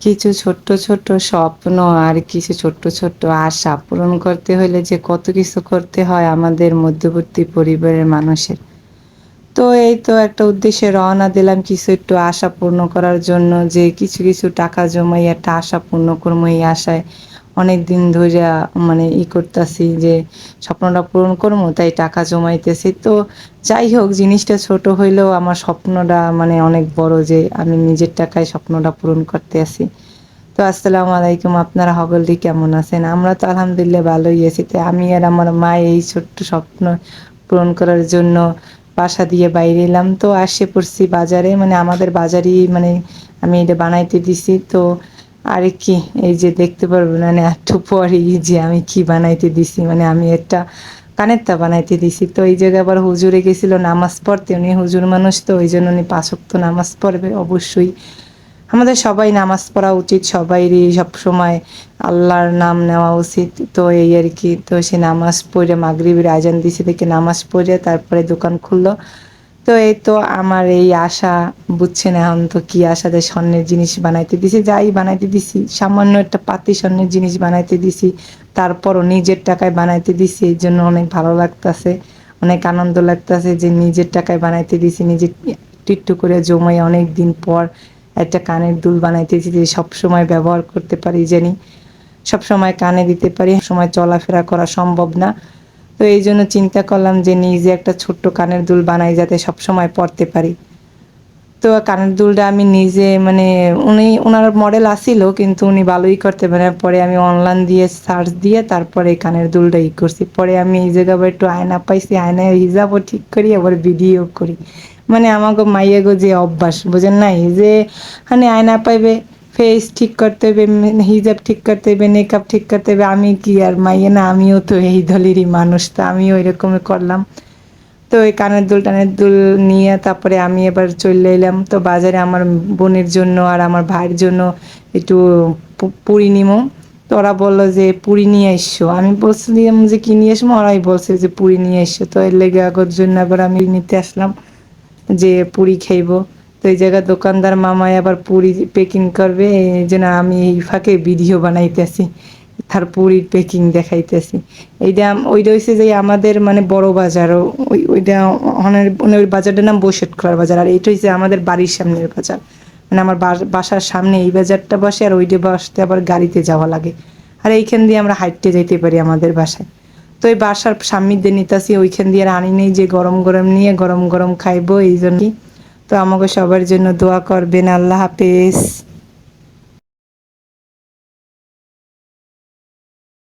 কিছু ছোট্ট ছোট্ট স্বপ্ন আর কিছু ছোট্ট ছোট্ট আশা পূরণ করতে হলে যে কত কিছু করতে হয় আমাদের মধ্যবর্তী পরিবারের মানুষের। তো এই তো একটা উদ্দেশ্যে রওনা দিলাম কিছু একটু আশা পূর্ণ করার জন্য যে কিছু কিছু টাকা জমাই একটা আশা পূর্ণ করব এই আশায়। অনেক দিন ধরে মানে ই করতেছি যে স্বপ্নটা পূরণ করব তাই টাকা জমাইতেছি। তো যাই হোক, জিনিসটা ছোট হইলেও আমার স্বপ্নটা মানে অনেক বড় যে আমি নিজের টাকায় স্বপ্নটা পূরণ করতে আসি তো আসসালামু আলাইকুম, আপনারা সকলটি কেমন আছেন? আমরা তো আলহামদুলিল্লাহ ভালোই আছি। তো আমি আর আমার মা এই ছোট্ট স্বপ্ন পূরণ করার জন্য বাসা দিয়ে বাইরে এলাম। তো আসে পড়ছি বাজারে মানে আমাদের বাজারই মানে আমি এটা বানাইতে দিছি। তো আর কি, এই যে দেখতে পারবেন মানে একটু পরেই যে আমি কি বানাইতে দিছি মানে আমি একটা কানের তা বানাইতে দিছি। তো এই জায়গায় আবার হুজুরে গেছিল নামাজ পড়তে, উনি হুজুর মানুষ, তো ওই জন্য উনি পাঁচক্ত নামাজ পড়বে, অবশ্যই। আমাদের সবাই নামাজ পড়া উচিত, সবাইরই সবসময় আল্লাহর নাম নেওয়া উচিত। তো এই আর কি, তো সে নামাজ পড়ে মাগরিবের আজান দিছে থেকে নামাজ পড়ে তারপরে দোকান খুললো। তো এই তো আমার এই আশা, বুঝছেন এখন তো কি আশাতে স্বর্ণের জিনিস বানাইতে দিছি, যাই বানাইতে দিছি, সামান্য একটা পাতি স্বর্ণের জিনিস বানাইতে দিছি, তারপরও নিজের টাকায় বানাইতে দিছি, এই জন্য অনেক ভালো লাগতাছে, অনেক আনন্দ লাগতেছে যে নিজের টাকায় বানাইতে দিছি নিজে টিট্টু করে জমাই অনেক দিন পর একটা কানের দুল বানাইতেছি যে সবসময় ব্যবহার করতে পারি জানি, সবসময় কানে দিতে পারি সময় চলাফেরা করা সম্ভব না। তো এই জন্য চিন্তা করলাম যে নিজে একটা ছোট্ট কানের দুল বানাই যাতে সবসময় পরতে পারি। তো কানের দুলটা আমি নিজে মানে উনি ওনার মডেল আসিল কিন্তু উনি ভালোই করতে পারে। পরে আমি অনলাইন দিয়ে সার্চ দিয়ে তারপরে কানের দুলটা ই করছি। পরে আমি এই আবার একটু আয়না পাইছি, আয়নায় হিসাবও ঠিক করি, আবার ভিডিও করি। মানে আমাকে মাইয়াগো যে অভ্যাস, বোঝেন নাই? যে মানে আয়না পাইবে? ফেস ঠিক করতে হবে হিজাব ঠিক করতে হবে মেকআপ ঠিক করতে হবে, আমি কি আর মাইয়া? না, আমিও তো এই দলেরই মানুষ, তো আমিও এরকমই করলাম। তো এই কানের দুল, টানের দুল নিয়ে তারপরে আমি এবার চলে এলাম। তো বাজারে আমার বোনের জন্য আর আমার ভাইয়ের জন্য একটু পুরি নিমো। তো ওরা বলল যে, পুরি নিয়ে এসছো আমি বলছিলাম যে, কি নিয়ে আসব ওরাই বলছে যে, পুরি নিয়ে এসছো তো এর লেগে আগর জন্য আবার আমি নিতে আসলাম যে, পুরি খাইবো। এই জায়গায় দোকানদার মামাই আবার পুরি প্যাকিং করবে জন্য আমি এই ফাঁকে ভিডিও বানাইতেছি, তার পুরীর প্যাকিং দেখাইতেছি। এইটা ওইটা হয়েছে যে আমাদের মানে বড় বাজার ওই ওইটা মানে ওই বাজারটার নাম খোলার বাজার, আর এইটা হচ্ছে আমাদের বাড়ির সামনের বাজার। মানে আমার বাসার সামনে এই বাজারটা বসে, আর ওইটা বসতে আবার গাড়িতে যাওয়া লাগে। আর এইখান দিয়ে আমরা হাইটে যাইতে পারি আমাদের বাসায়। তো এই বাসার সামনে দিয়ে নিতাছি, ওইখান দিয়ে আর আনি নেই যে গরম গরম নিয়ে গরম গরম খাইবো, এই জন্যই তো আমাকে সবার জন্য দোয়া করবেন। আল্লাহ হাফেজ।